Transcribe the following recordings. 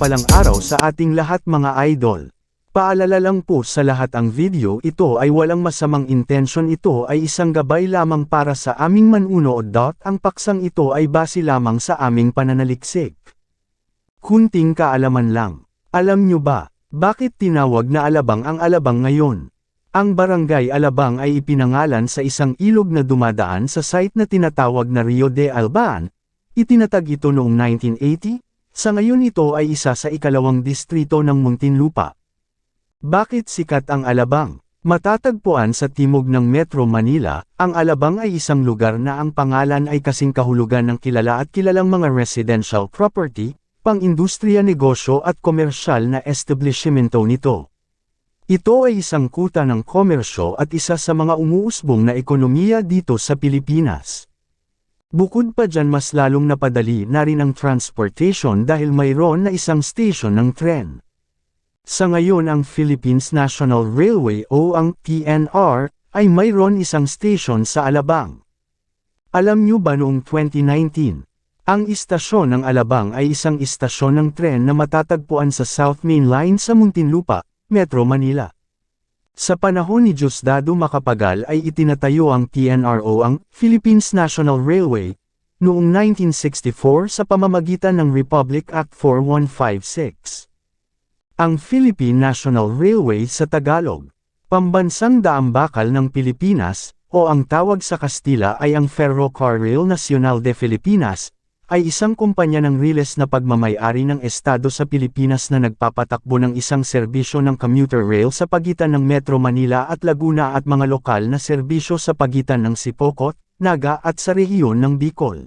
Mapagpalang araw sa ating lahat mga idol. Paalala lang po sa lahat ang video ito ay walang masamang intensyon ito ay isang gabay lamang para sa aming manunood. Ang paksang ito ay base lamang sa aming pananaliksik. Kunting kaalaman lang. Alam nyo ba, bakit tinawag na Alabang ang Alabang ngayon? Ang barangay Alabang ay ipinangalan sa isang ilog na dumadaan sa site na tinatawag na Rio de Alban. Itinatag ito noong 1980, sa ngayon ito ay isa sa ikalawang distrito ng Muntinlupa. Bakit sikat ang Alabang? Matatagpuan sa timog ng Metro Manila, ang Alabang ay isang lugar na ang pangalan ay kasing kahulugan ng kilala at kilalang mga residential property, pang-industriya negosyo at komersyal na establishmento nito. Ito ay isang kuta ng komersyo at isa sa mga umuusbong na ekonomiya dito sa Pilipinas. Bukod pa dyan mas lalong napadali na rin ang transportation dahil mayroon na isang station ng tren. Sa ngayon ang Philippines National Railway o ang PNR ay mayroon isang station sa Alabang. Alam nyo ba noong 2019, ang istasyon ng Alabang ay isang istasyon ng tren na matatagpuan sa South Main Line sa Muntinlupa, Metro Manila. Sa panahon ni Diosdado Macapagal ay itinatayo ang PNRO ang Philippines National Railway noong 1964 sa pamamagitan ng Republic Act 4156. Ang Philippine National Railway sa Tagalog, pambansang daambakal ng Pilipinas, o ang tawag sa Kastila ay ang Ferrocarril Nacional de Filipinas, ay isang kumpanya ng riles na pagmamayari ng Estado sa Pilipinas na nagpapatakbo ng isang serbisyo ng commuter rail sa pagitan ng Metro Manila at Laguna at mga lokal na serbisyo sa pagitan ng Sipokot, Naga at sa rehiyon ng Bicol.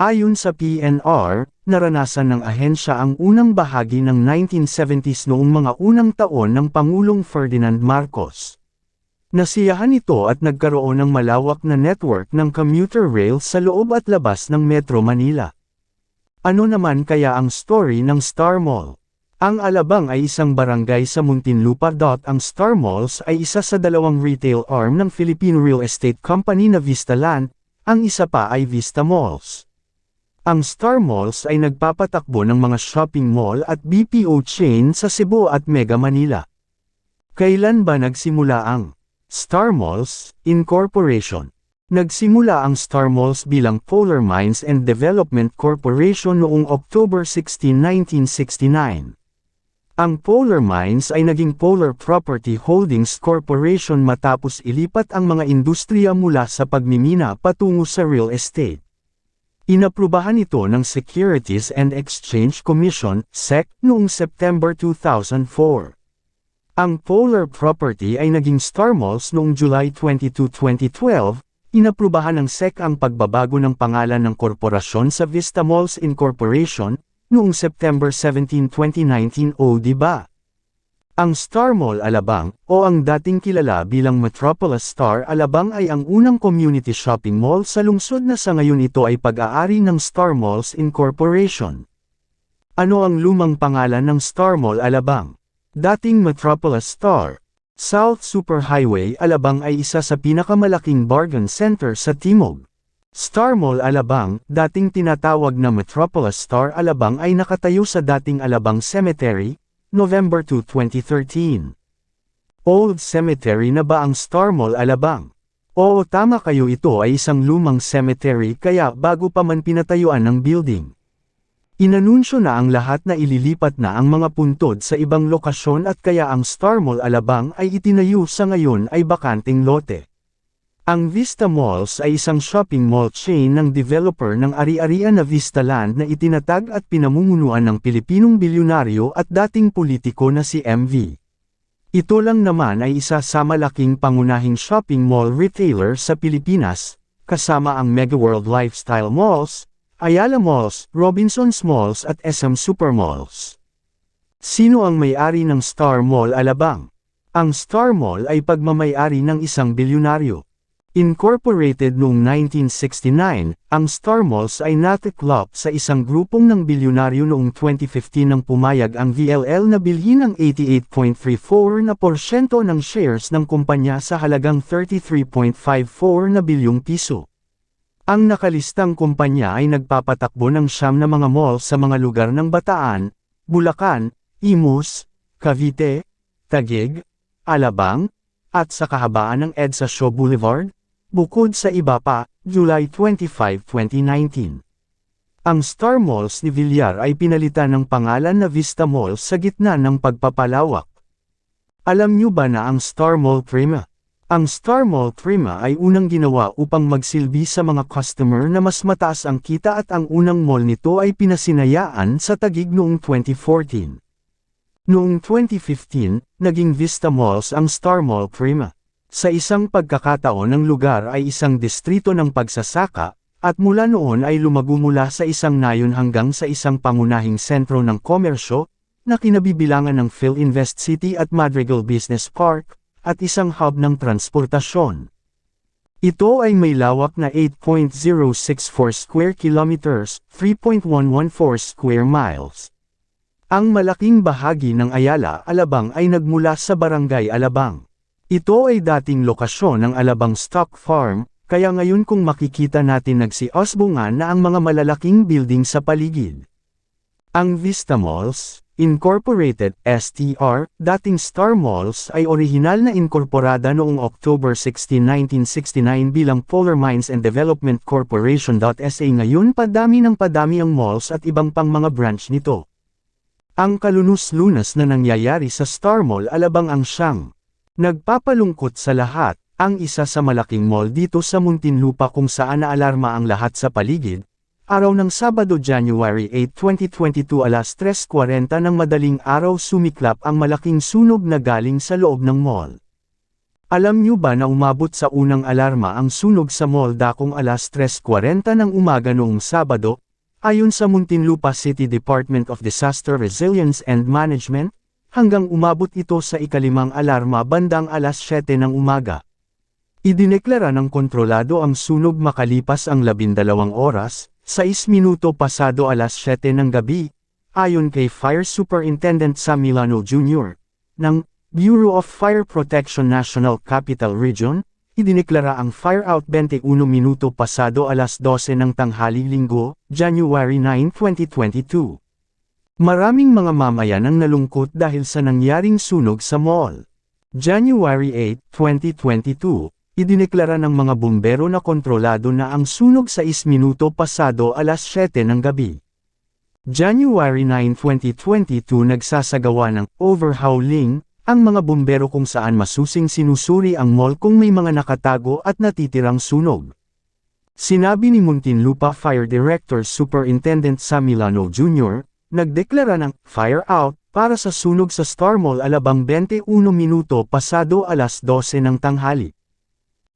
Ayon sa PNR, naranasan ng ahensya ang unang bahagi ng 1970s noong mga unang taon ng Pangulong Ferdinand Marcos. Nasiyahan ito at nagkaroon ng malawak na network ng commuter rail sa loob at labas ng Metro Manila. Ano naman kaya ang story ng Star Mall? Ang Alabang ay isang barangay sa Muntinlupa. Ang Star Malls ay isa sa dalawang retail arm ng Filipino Real Estate Company na Vista Land, ang isa pa ay Vista Malls. Ang Star Malls ay nagpapatakbo ng mga shopping mall at BPO chain sa Cebu at Mega Manila. Kailan ba nagsimula ang Star Malls Incorporation? Nagsimula ang Star Malls bilang Polar Mines and Development Corporation noong October 16, 1969. Ang Polar Mines ay naging Polar Property Holdings Corporation matapos ilipat ang mga industriya mula sa pagmimina patungo sa real estate. Inaprubahan ito ng Securities and Exchange Commission, SEC, noong September 2004. Ang Polar Property ay naging Star Malls noong July 22, 2012, inaprubahan ng SEC ang pagbabago ng pangalan ng korporasyon sa Vista Malls Incorporation, noong September 17, 2019 o di ba? Ang Star Mall Alabang, o ang dating kilala bilang Metropolis Star Alabang ay ang unang community shopping mall sa lungsod na sa ngayon ito ay pag-aari ng Star Malls Incorporation. Ano ang lumang pangalan ng Star Mall Alabang? Dating Metropolis Star. South Superhighway Alabang ay isa sa pinakamalaking bargain center sa Timog. Star Mall Alabang, dating tinatawag na Metropolis Star Alabang ay nakatayo sa dating Alabang Cemetery, November 2, 2013. Old Cemetery na ba ang Star Mall Alabang? Oo tama kayo ito ay isang lumang cemetery kaya bago pa man pinatayuan ng building. Inanunsyo na ang lahat na ililipat na ang mga puntod sa ibang lokasyon at kaya ang Star Mall Alabang ay itinayo sa ngayon ay bakanting lote. Ang Vista Malls ay isang shopping mall chain ng developer ng ari-arian na Vista Land na itinatag at pinamumunuan ng Pilipinong bilyonaryo at dating politiko na si MV. Ito lang naman ay isa sa malaking pangunahing shopping mall retailer sa Pilipinas, kasama ang Mega World Lifestyle Malls, Ayala Malls, Robinsons Malls at SM Supermalls. Sino ang may-ari ng Star Mall Alabang? Ang Star Mall ay pagmamayari ng isang bilyonaryo. Incorporated noong 1969, ang Star Malls ay natiklop sa isang grupong ng bilyonaryo noong 2015 nang pumayag ang VLL na bilhin ang 88.34 na porsyento ng shares ng kumpanya sa halagang 33.54 na bilyong piso. Ang nakalistang kumpanya ay nagpapatakbo ng siyam na mga mall sa mga lugar ng Bataan, Bulacan, Imus, Cavite, Taguig, Alabang, at sa kahabaan ng EDSA Show Boulevard, bukod sa iba pa, July 25, 2019. Ang Star Malls ni Villar ay pinalitan ng pangalan na Vista Mall sa gitna ng pagpapalawak. Alam niyo ba na ang Star Mall Prima? Ang Star Mall Prima ay unang ginawa upang magsilbi sa mga customer na mas mataas ang kita at ang unang mall nito ay pinasinayaan sa Tagig noong 2014. Noong 2015, naging Vista Malls ang Star Mall Prima. Sa isang pagkakataon ng lugar ay isang distrito ng pagsasaka, at mula noon ay lumago mula sa isang nayon hanggang sa isang pangunahing sentro ng komersyo, na kinabibilangan ng PhilInvest City at Madrigal Business Park, at isang hub ng transportasyon. Ito ay may lawak na 8.064 square kilometers, 3.114 square miles. Ang malaking bahagi ng Ayala, Alabang ay nagmula sa Barangay Alabang. Ito ay dating lokasyon ng Alabang Stock Farm, kaya ngayon kung makikita natin nagsiosbungan na ang mga malalaking building sa paligid. Ang Vista Malls, Incorporated, STR, dating Star Malls ay orihinal na inkorporada noong October 16, 1969 bilang Polar Mines and Development Corporation. SA ngayon padami ng padami ang malls at ibang pang mga branch nito. Ang kalunos-lunas na nangyayari sa Star Mall alabang ang siyang nagpapalungkot sa lahat, ang isa sa malaking mall dito sa Muntinlupa kung saan naalarma ang lahat sa paligid, Araw ng Sabado January 8, 2022 alas 3.40 ng madaling araw sumiklap ang malaking sunog na galing sa loob ng mall. Alam niyo ba na umabot sa unang alarma ang sunog sa mall dakong alas 3.40 ng umaga noong Sabado, ayon sa Muntinlupa City Department of Disaster Resilience and Management, hanggang umabot ito sa ikalimang alarma bandang alas 7 ng umaga. Idineklara ng kontrolado ang sunog makalipas ang labindalawang oras, 6 minuto pasado alas 7 ng gabi, ayon kay Fire Superintendent Sam Milano Jr. ng Bureau of Fire Protection National Capital Region, idineklara ang fire out 21 minuto pasado alas 12 ng tanghali linggo, January 9, 2022. Maraming mga mamayan ang nalungkot dahil sa nangyaring sunog sa mall. January 8, 2022, Idineklara ng mga bumbero na kontrolado na ang sunog sa 6 minuto pasado alas 7 ng gabi. January 9, 2022 nagsasagawa ng overhauling ang mga bumbero kung saan masusing sinusuri ang mall kung may mga nakatago at natitirang sunog. Sinabi ni Muntinlupa Fire Director Superintendent Sam Milano Jr., nagdeklara ng fire out para sa sunog sa Star Mall alabang 21 minuto pasado alas 12 ng tanghali.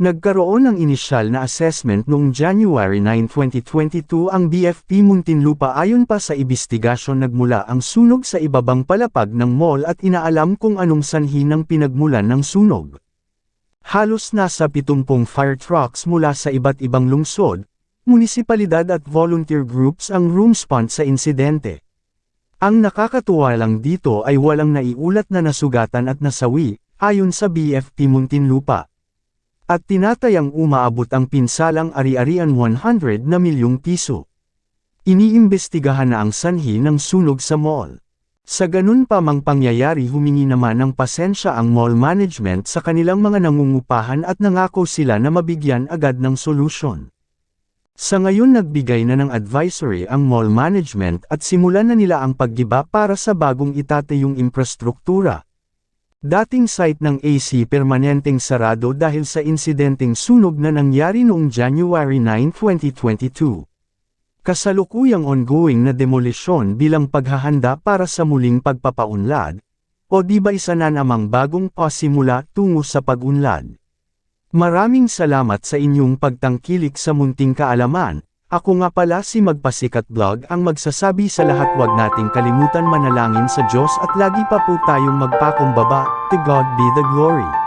Nagkaroon ng inisyal na assessment noong January 9, 2022 ang BFP Muntinlupa ayon pa sa investigasyon nagmula ang sunog sa ibabang palapag ng mall at inaalam kung anong sanhi ng pinagmulan ng sunog. Halos nasa 70 fire trucks mula sa iba't ibang lungsod, munisipalidad at volunteer groups ang roomspond sa insidente. Ang nakakatuwa lang dito ay walang naiulat na nasugatan at nasawi, ayon sa BFP Muntinlupa at tinatayang umaabot ang pinsalang ari-arian 100 na milyong piso. Iniimbestigahan na ang sanhi ng sunog sa mall. Sa ganun pa mang pangyayari humingi naman ng pasensya ang mall management sa kanilang mga nangungupahan at nangako sila na mabigyan agad ng solusyon. Sa ngayon nagbigay na ng advisory ang mall management at simulan na nila ang paggiba para sa bagong itatayong infrastruktura. Dating site ng AC permanenteng sarado dahil sa insidenteng sunog na nangyari noong January 9, 2022. Kasalukuyang ongoing na demolisyon bilang paghahanda para sa muling pagpapaunlad, o di ba isa na namang bagong pasimula tungo sa pagunlad. Maraming salamat sa inyong pagtangkilik sa munting kaalaman, ako nga pala si Magpasikat Vlog ang magsasabi sa lahat wag nating kalimutan manalangin sa Diyos at lagi pa po tayong magpakumbaba, to God be the glory.